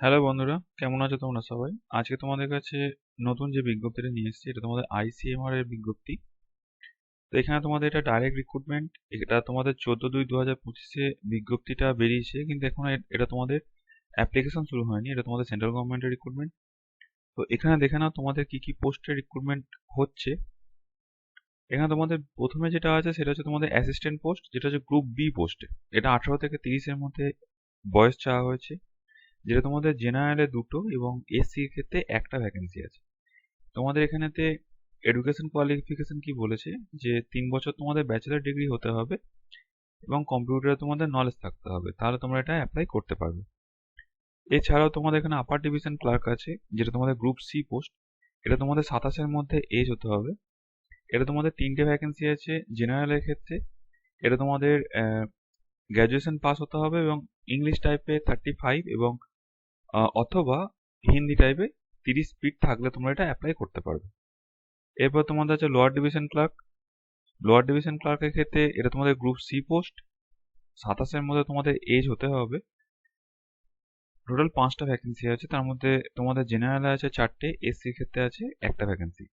Hello বন্ধুরা, কেমন আছো তোমরা সবাই? আজকে তোমাদের কাছে নতুন যে বিজ্ঞপ্তিটা নিয়ে এসেছি, এটা তোমাদের আইসিএমআর এর বিজ্ঞপ্তি। তো এখানে তোমাদের এটা ডাইরেক্ট রিক্রুটমেন্ট এটা তোমাদের চোদ্দ দুই দু হাজার পঁচিশে বিজ্ঞপ্তিটা বেরিয়েছে, কিন্তু এখন এটা তোমাদের অ্যাপ্লিকেশন শুরু হয়নি, এটা তোমাদের সেন্ট্রাল গভর্নমেন্টের রিক্রুটমেন্ট তো এখানে দেখে নাও তোমাদের কি কি পোস্টে রিক্রুটমেন্ট হচ্ছে। এখানে তোমাদের প্রথমে যেটা আছে, সেটা হচ্ছে তোমাদের অ্যাসিস্ট্যান্ট পোস্ট যেটা হচ্ছে গ্রুপ বি পোস্টে এটা আঠারো থেকে তিরিশের মধ্যে বয়স চাওয়া হয়েছে। যেটা তোমাদের জেনারেলে দুটো এবং এসসির ক্ষেত্রে একটা ভ্যাকেন্সি আছে। তোমাদের এখানেতে এডুকেশন কোয়ালিফিকেশন কি বলেছে? যে তিন বছর তোমাদের ব্যাচেলার ডিগ্রি হতে হবে এবং কম্পিউটারে তোমাদের নলেজ থাকতে হবে, তাহলে তোমরা এটা অ্যাপ্লাই করতে পারবে। এছাড়াও তোমাদের এখানে আপার ডিভিশন ক্লার্ক আছে, যেটা তোমাদের গ্রুপ সি পোস্ট এটা তোমাদের সাতাশের মধ্যে এজ হতে হবে। এটা তোমাদের তিনটে ভ্যাকেন্সি আছে জেনারেলের ক্ষেত্রে, এটা তোমাদের গ্র্যাজুয়েশন পাস হতে হবে এবং ইংলিশ টাইপে থার্টি ফাইভ এবং অথবা হিন্দি টাইপে তিরিশ স্পিড থাকলে তোমরা এটা অ্যাপ্লাই করতে পারবে। এরপর তোমাদের আছে lower division clerk lower division ক্লার্কের ক্ষেত্রে এটা তোমাদের গ্রুপ সি পোস্ট সাতাশের মধ্যে তোমাদের এজ হতে হবে। টোটাল পাঁচটা ভ্যাকেন্সি আছে। তার মধ্যে তোমাদের জেনারেলে আছে চারটে এসসির ক্ষেত্রে আছে একটা ভ্যাকেন্সি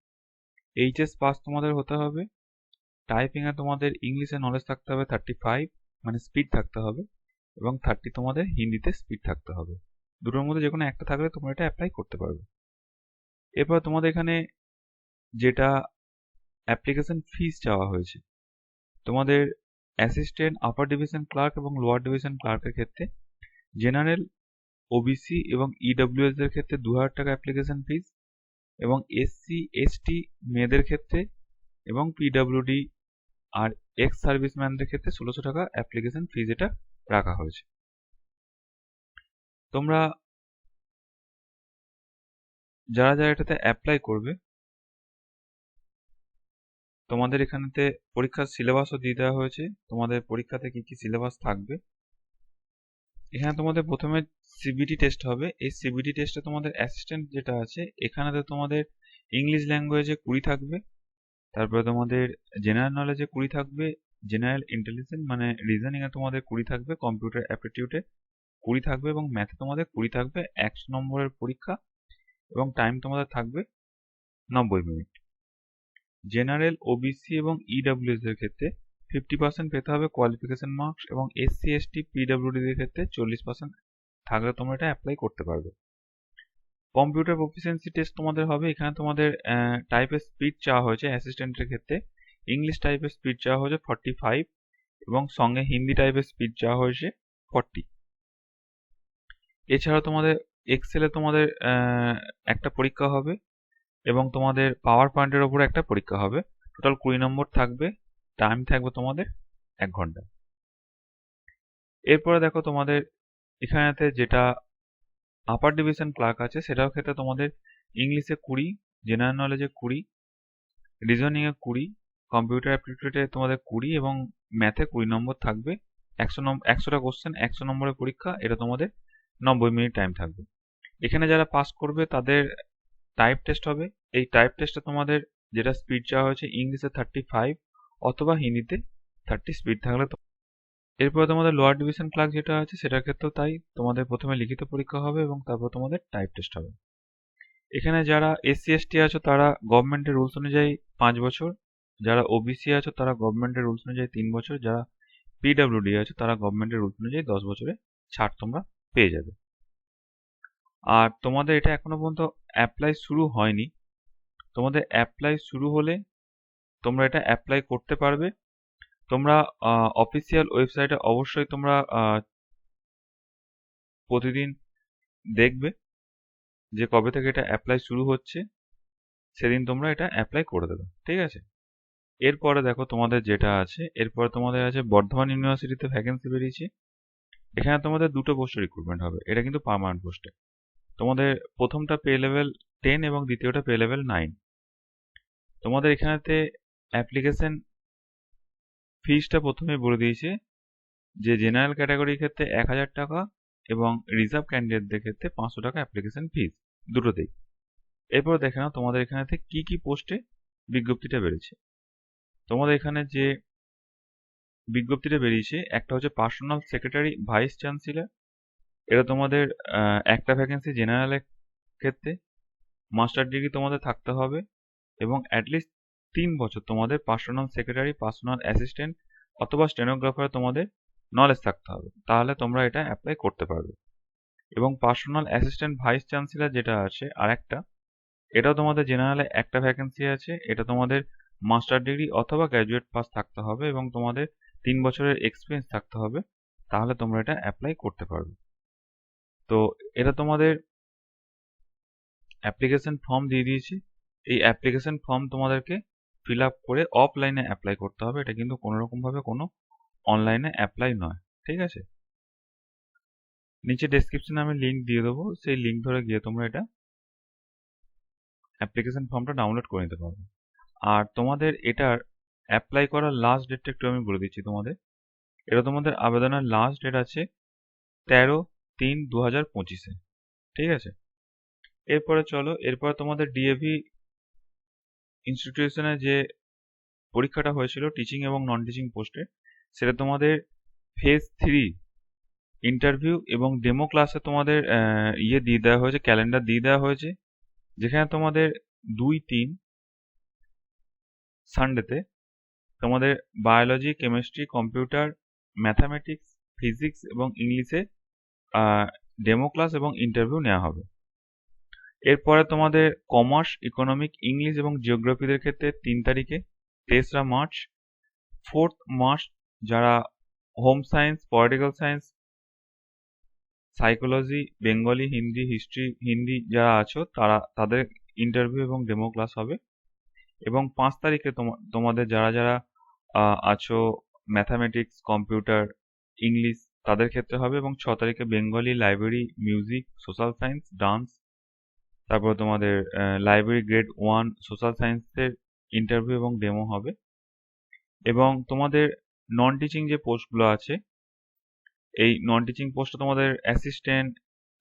এইচএস পাস তোমাদের হতে হবে। টাইপিংয়ে তোমাদের ইংলিশে নলেজ থাকতে হবে থার্টি ফাইভ মানে স্পিড থাকতে হবে। এবং থার্টি তোমাদের হিন্দিতে স্পিড থাকতে হবে। দুটোর মধ্যে যে কোনো একটা থাকলে তোমরা এটা অ্যাপ্লাই করতে পারবে। এরপর তোমাদের এখানে যেটা অ্যাপ্লিকেশন ফিস চাওয়া হয়েছে, তোমাদের অ্যাসিস্ট্যান্ট আপার ডিভিশন ক্লার্ক এবং লোয়ার ডিভিশন ক্লার্কের ক্ষেত্রে জেনারেল ওবিসি এবং ইডব্লিউএস এর ক্ষেত্রে দু হাজার টাকা অ্যাপ্লিকেশন ফিস এবং এসসি এসটি মেয়েদের ক্ষেত্রে এবং পিডাব্লিউডি আর এক্স সার্ভিসম্যানদের ক্ষেত্রে ষোলোশো টাকা অ্যাপ্লিকেশন ফিজ এটা রাখা হয়েছে। তোমরা যারা যারা এটাতে অ্যাপ্লাই করবে, তোমাদের এখানেতে পরীক্ষার সিলেবাসও দিয়ে দেওয়া হয়েছে। তোমাদের পরীক্ষাতে কি কি সিলেবাস থাকবে? এখানে তোমাদের প্রথমে সিবিটি টেস্ট হবে। এই সিবিটি টেস্টে তোমাদের অ্যাসিস্ট্যান্ট যেটা আছে, এখানেতে তোমাদের ইংলিশ ল্যাঙ্গুয়েজে কুড়ি থাকবে, তারপরে তোমাদের জেনারেল নলেজে কুড়ি থাকবে জেনারেল ইন্টেলিজেন্স মানে রিজনিংয়ে তোমাদের কুড়ি থাকবে কম্পিউটার অ্যাপটিটিউডে কুড়ি থাকবে এবং ম্যাথে তোমাদের কুড়ি থাকবে একশো নম্বরের পরীক্ষা এবং টাইম তোমাদের থাকবে নব্বই মিনিট জেনারেল ওবিসি এবং ইডাব্লিউএস এর ক্ষেত্রে ফিফটি পার্সেন্ট পেতে হবে কোয়ালিফিকেশন মার্কস এবং এসসি এসটি পিডাব্লিউডির ক্ষেত্রে চল্লিশ পার্সেন্ট থাকলে তোমরা এটা অ্যাপ্লাই করতে পারবে। কম্পিউটার প্রফিসিয়েন্সি টেস্ট তোমাদের হবে, এখানে তোমাদের টাইপের স্পিড চাওয়া হয়েছে অ্যাসিস্ট্যান্টের ক্ষেত্রে। ইংলিশ টাইপের স্পিড চাওয়া হয়েছে ফর্টি ফাইভ এবং সঙ্গে হিন্দি টাইপের স্পিড চাওয়া হয়েছে ফর্টি এছাড়া তোমাদের এক্সেলে তোমাদের একটা পরীক্ষা হবে এবং তোমাদের পাওয়ার পয়েন্টের ওপরে একটা পরীক্ষা হবে। টোটাল কুড়ি নম্বর থাকবে টাইম থাকবে তোমাদের এক ঘণ্টা। এরপরে দেখো তোমাদের এখানেতে যেটা আপার ডিভিশন ক্লার্ক আছে, সেটাও ক্ষেত্রে তোমাদের ইংলিশে কুড়ি জেনারেল নলেজে কুড়ি রিজনিংয়ে কুড়ি কম্পিউটার অ্যাপটিটিউডে তোমাদের কুড়ি এবং ম্যাথে কুড়ি নম্বর থাকবে। একশো নম্বর একশোটা কোশ্চেন একশো নম্বরের পরীক্ষা, এটা তোমাদের নব্বই মিনিট টাইম থাকবে। এখানে যারা পাস করবে, তাদের টাইপ টেস্ট হবে। এই টাইপ টেস্টে তোমাদের যেটা স্পিড চাওয়া হয়েছে ইংলিশে থার্টি ফাইভ অথবা হিন্দিতে থার্টি স্পিড থাকলে এরপরে তোমাদের লোয়ার ডিভিশন ক্লার্ক যেটা আছে, সেটার ক্ষেত্রেও তাই তোমাদের প্রথমে লিখিত পরীক্ষা হবে এবং তারপর তোমাদের টাইপ টেস্ট হবে। এখানে যারা এসসি এসটি আছো, তারা গভর্নমেন্টের রুলস অনুযায়ী পাঁচ বছর। যারা ওবিসি আছো, তারা গভর্নমেন্টের রুলস অনুযায়ী তিন বছর। যারা পিডাব্লিউডি আছো, তারা গভর্নমেন্টের রুলস অনুযায়ী দশ বছরে ছাড় তোমরা পেয়ে যাবে। আর তোমাদের এটা এখনও পর্যন্ত অ্যাপ্লাই শুরু হয়নি। তোমাদের অ্যাপ্লাই শুরু হলে তোমরা এটা অ্যাপ্লাই করতে পারবে। তোমরা অফিসিয়াল ওয়েবসাইটে অবশ্যই তোমরা প্রতিদিন দেখবে যে কবে থেকে এটা অ্যাপ্লাই শুরু হচ্ছে। সেদিন তোমরা এটা অ্যাপ্লাই করে দেবে, ঠিক আছে? এরপরে দেখো তোমাদের যেটা আছে, এরপরে তোমাদের আছে বর্ধমান ইউনিভার্সিটিতে ভ্যাকেন্সি বেরিয়েছে। এখানে তোমাদের দুটো পোস্টে রিক্রুটমেন্ট হবে। এটা কিন্তু পার্মানেন্ট পোস্টে তোমাদের প্রথমটা পে লেভেল টেন এবং দ্বিতীয়টা পে লেভেল নাইন তোমাদের এখানেতে অ্যাপ্লিকেশন ফিজটা প্রথমে বলে দিয়েছে যে জেনারেল ক্যাটাগরির ক্ষেত্রে এক হাজার টাকা এবং রিজার্ভ ক্যান্ডিডেটদের ক্ষেত্রে পাঁচশো টাকা অ্যাপ্লিকেশন ফিজ দুটোতেই। এরপর দেখে নাও তোমাদের এখানেতে কি কি পোস্টে বিজ্ঞপ্তিটা বেড়েছে। তোমাদের এখানে যে বিজ্ঞপ্তিটা বেরিয়েছে, একটা হচ্ছে পার্সোনাল সেক্রেটারি ভাইস চ্যান্সেলর এটা তোমাদের একটা ভ্যাকেন্সি জেনারেলের ক্ষেত্রে মাস্টার ডিগ্রি তোমাদের থাকতে হবে, এবং অ্যাটলিস্ট তিন বছর তোমাদের পার্সোনাল সেক্রেটারি পার্সোনাল অ্যাসিস্ট্যান্ট অথবা স্টেনোগ্রাফারে তোমাদের নলেজ থাকতে হবে, তাহলে তোমরা এটা অ্যাপ্লাই করতে পারবে। এবং পার্সোনাল অ্যাসিস্ট্যান্ট ভাইস চ্যান্সেলর যেটা আছে, আরেকটা, এটাও তোমাদের জেনারেলে একটা ভ্যাকেন্সি আছে, এটা তোমাদের মাস্টার ডিগ্রি অথবা গ্র্যাজুয়েট পাস থাকতে হবে, এবং তোমাদের তিন বছরের এক্সপিরিয়েন্স থাকতে হবে, তাহলে তোমরা এটা অ্যাপ্লাই করতে পারবে। তো এটা তোমাদের অ্যাপ্লিকেশন ফর্ম দিয়ে দিয়েছি। এই অ্যাপ্লিকেশন ফর্ম তোমাদেরকে ফিল আপ করে অফলাইনে অ্যাপ্লাই করতে হবে। এটা কিন্তু কোনোরকমভাবে কোনো অনলাইনে অ্যাপ্লাই নয়, ঠিক আছে? নিচে ডেসক্রিপশনে আমি লিঙ্ক দিয়ে দেবো। সেই লিঙ্ক ধরে গিয়ে তোমরা এটা অ্যাপ্লিকেশন ফর্মটা ডাউনলোড করে নিতে পারবে। আর তোমাদের এটার অ্যাপ্লাই করার লাস্ট ডেটটা একটু আমি বলে দিচ্ছি তোমাদের। এটা তোমাদের আবেদনের লাস্ট ডেট আছে তেরো তিন দু হাজার পঁচিশে। ঠিক আছে? এরপরে চলো, এরপরে তোমাদের ডিএভি ইনস্টিটিউশনে যে পরীক্ষাটা হয়েছিল টিচিং এবং নন টিচিং পোস্টে সেটা তোমাদের ফেজ থ্রি ইন্টারভিউ এবং ডেমো ক্লাসে তোমাদের ইয়ে দিয়ে দেওয়া হয়েছে ক্যালেন্ডার দিয়ে দেওয়া হয়েছে, যেখানে তোমাদের দুই তিন সানডেতে তোমাদের biology chemistry computer mathematics physics এবং ইংলিশে ডেমো ক্লাস এবং ইন্টারভিউ নেওয়া হবে। এরপরে তোমাদের কমার্স ইকোনমিক ইংলিশ এবং জিওগ্রাফিদের ক্ষেত্রে তিন তারিখে, তেসরা মার্চ ফোর্থ মার্চ যারা home science political science psychology Bengali Hindi history Hindi যারা আছো তারা, তাদের ইন্টারভিউ এবং ডেমো ক্লাস হবে। এবং পাঁচ তারিখে তোমা- তোমাদের যারা যারা আছো ম্যাথামেটিক্স কম্পিউটার ইংলিশ তাদের ক্ষেত্রে হবে এবং ছ তারিখে Bengali library music social science dance তারপর তোমাদের লাইব্রেরি গ্রেড ওয়ান সোশ্যাল সায়েন্সের ইন্টারভিউ এবং ডেমো হবে। এবং তোমাদের নন টিচিং যে পোস্টগুলো আছে, এই নন টিচিং পোস্টে তোমাদের assistant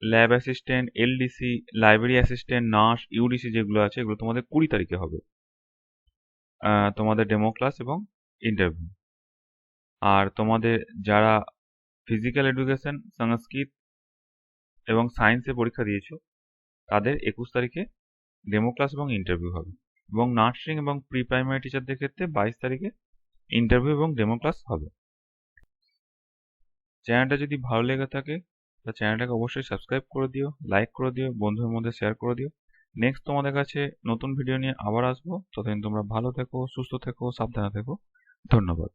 lab assistant LDC library assistant nurse UDC যেগুলো আছে, এগুলো তোমাদের কুড়ি তারিখে হবে। তোমাদের ডেমো ক্লাস এবং ইন্টারভিউ আর তোমাদের যারা ফিজিক্যাল এডুকেশন সংস্কৃত এবং সায়েন্সে পরীক্ষা দিয়েছ, তাদের একুশ তারিখে ডেমো ক্লাস এবং ইন্টারভিউ হবে। এবং নার্সিং এবং প্রি প্রাইমারি টিচারদের ক্ষেত্রে বাইশ তারিখে ইন্টারভিউ এবং ডেমো ক্লাস হবে। চ্যানেলটা যদি ভালো লেগে থাকে, তা চ্যানেলটাকে অবশ্যই সাবস্ক্রাইব করে দিও লাইক করে দিও, বন্ধুদের মধ্যে শেয়ার করে দিও। নেক্সট তোমাদের কাছে নতুন ভিডিও নিয়ে আবার আসব। ততদিন তোমরা ভালো থেকো, সুস্থ থেকো, সাবধানে থেকো। ধন্যবাদ।